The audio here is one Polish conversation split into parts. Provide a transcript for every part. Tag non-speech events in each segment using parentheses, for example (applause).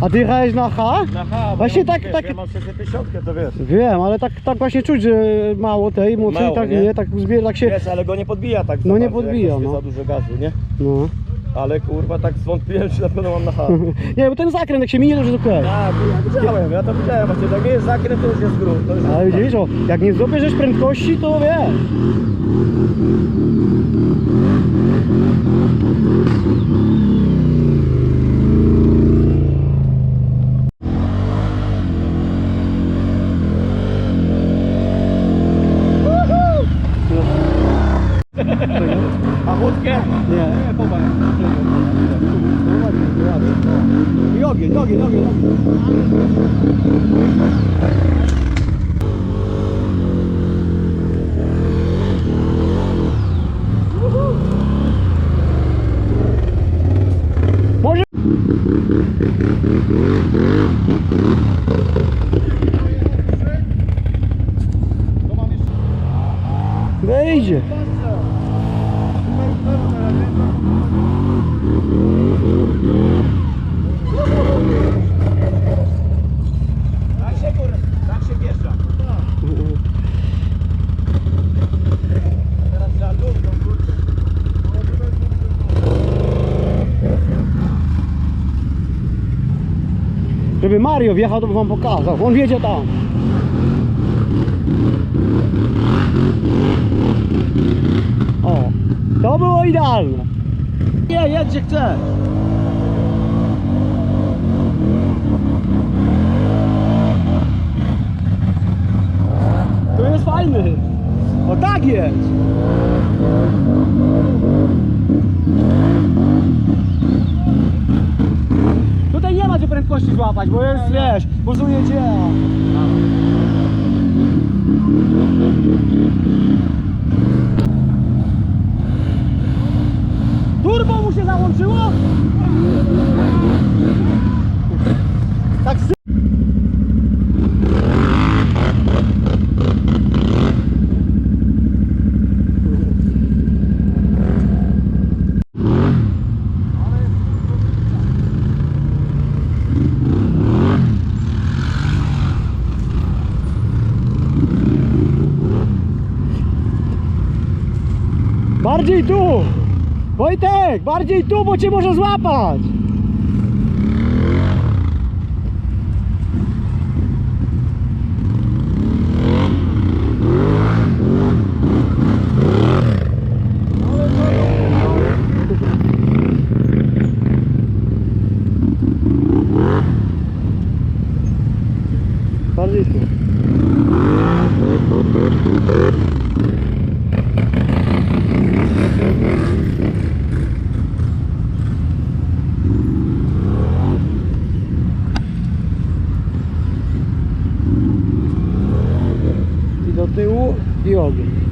A ty jechałeś na H? Na H, Właśnie ja, tak- wiesz, tak- Ja mam 650, to wiesz. Wiem, ale tak, tak właśnie czuć, że mało tej mocy Mało, i tak nie? nie, tak zbiera, tak się... Wiesz, ale go nie podbija tak za No nie bardzo, jak podbija, no. za dużo gazu, nie? No. Ale kurwa, tak zwątpiłem, czy na pewno mam na H. (laughs) Nie, bo ten zakręt jak się minie, to już jest okej. Tak, ja widziałem, ja to widziałem właśnie, jak nie jest zakręt, to już jest grób. To już Ale jest widzisz, o, jak nie zdobierzesz prędkości, to wiesz. A chłodkę? Nie. Popatrz. I ogień, ogień, ogień. Może... Wejdzie. Tak się kurwa, tak się wjeżdża. Teraz trzeba dumną, kurczę. Żeby Mario wjechał, to by wam pokazał. On wiedzie tam. O, to było idealne. Nie, jedź gdzie chcesz. To jest fajny. O tak jest. Tutaj nie ma gdzie prędkości złapać, bo jest, wiesz, buzuje cię. Turbo mu się załączyło? Tak sy- Bardziej tu! Wojtek, bardziej tu, bo cię może złapać! Bardziej tu. I do tyłu i ogień.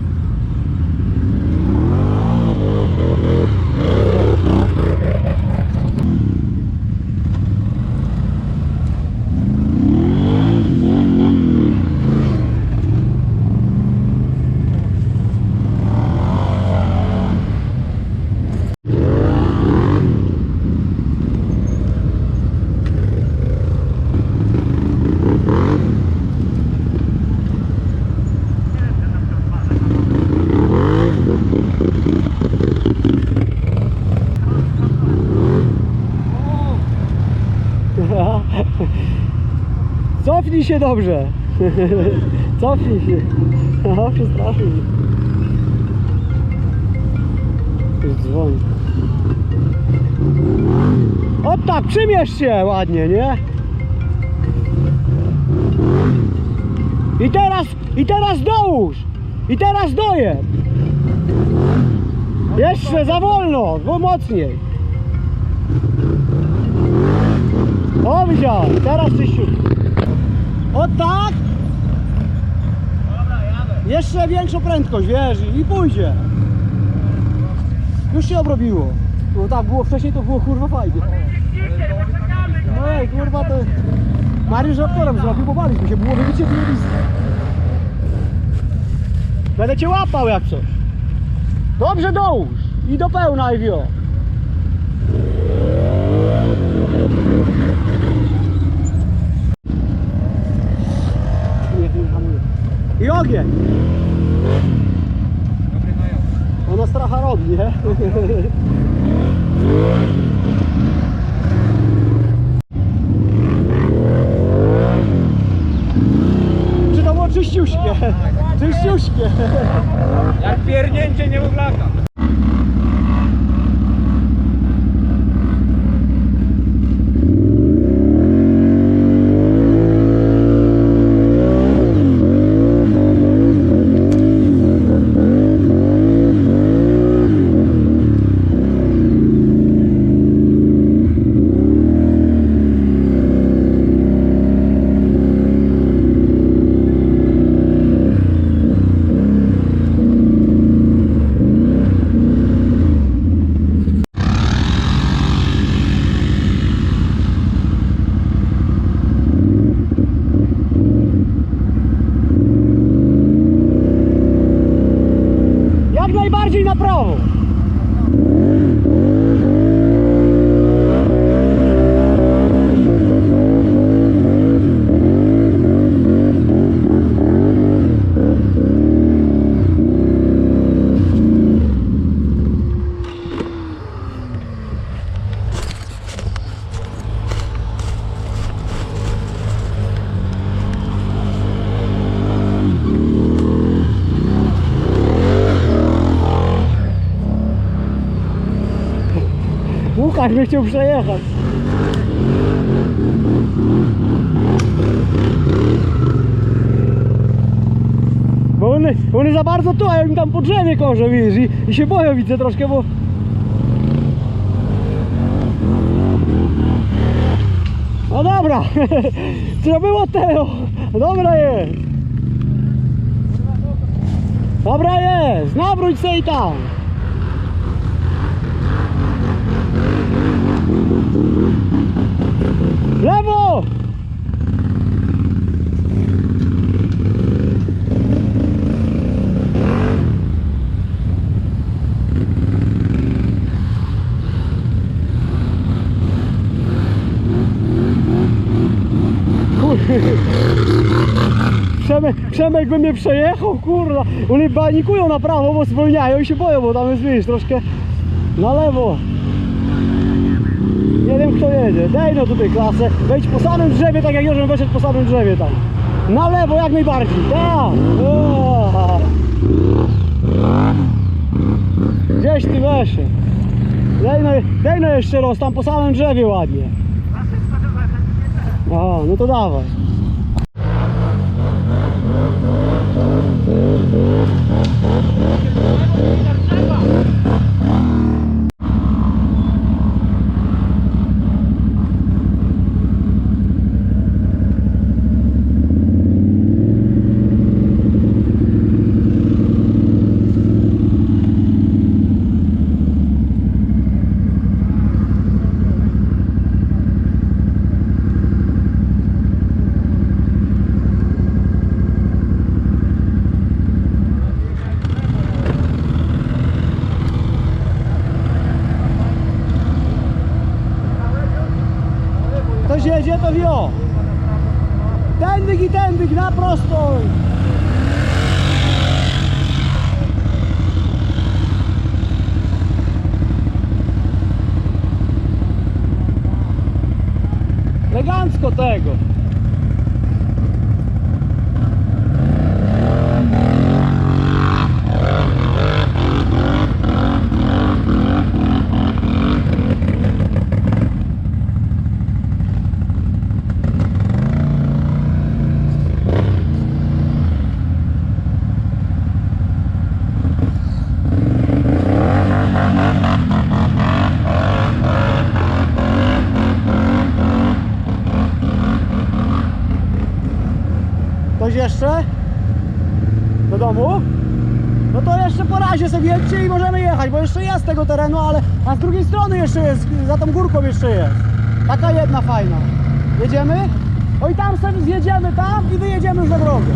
Się dobrze. (laughs) Cofnij się. (laughs) O, przestraszył mnie. Już dzwoni. O tak, przymierz się ładnie, nie? I teraz, i teraz dołóż. I teraz dojem. Jeszcze za wolno, bo mocniej. O, widziałem, teraz czyściutko. O tak! Dobra, jadę. Jeszcze większą prędkość, wiesz, i pójdzie. Już się obrobiło. No tak było wcześniej, to było kurwa fajnie. No ej, kurwa to... Mariusz raptorem zrobił, bo baliśmy się, było wybicie blisko. Będę cię łapał jak coś. Dobrze dołóż i do pełna i wio. I ogień. Ono stracha robi, nie? Czy to było czyściuśkie? Czyściuśkie. Jak pierdnięcie niemowlaka. Jak najbardziej na prawo. Łukasz mnie chciał przejechać. Bo one, one za bardzo tu, a ja im tam po drzewie korzę, wiesz, i, i się boję, widzę troszkę, bo... No dobra, (laughs) co było tego? Dobra jest. Dobra jest, nawróć se i tam. Lewo! (laughs) Przemek, Przemek by mnie przejechał, kurwa. Oni banikują na prawo, bo zwolniają i się boją, bo tam jest, wiesz, troszkę na lewo. Nie wiem kto jedzie. Daj no tutaj klasę. Wejdź po samym drzewie, tak jak Jorzem weszedł po samym drzewie tam. Na lewo jak najbardziej. Tak. O. Gdzieś ty weszedł. Daj no, daj no jeszcze raz, tam po samym drzewie ładnie. A, no to dawaj. Ktoś jedzie, to wio. Tędyk i tędyk, na prosto. Elegancko tego. Ktoś jeszcze? Do domu? No to razie sobie i możemy jechać, bo jeszcze jest tego terenu, ale a z drugiej strony jeszcze jest, za tą górką jeszcze jest. Taka jedna fajna. Jedziemy? O i tam sobie zjedziemy tam i wyjedziemy już na drogę.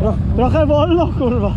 Tro, trochę wolno, kurwa.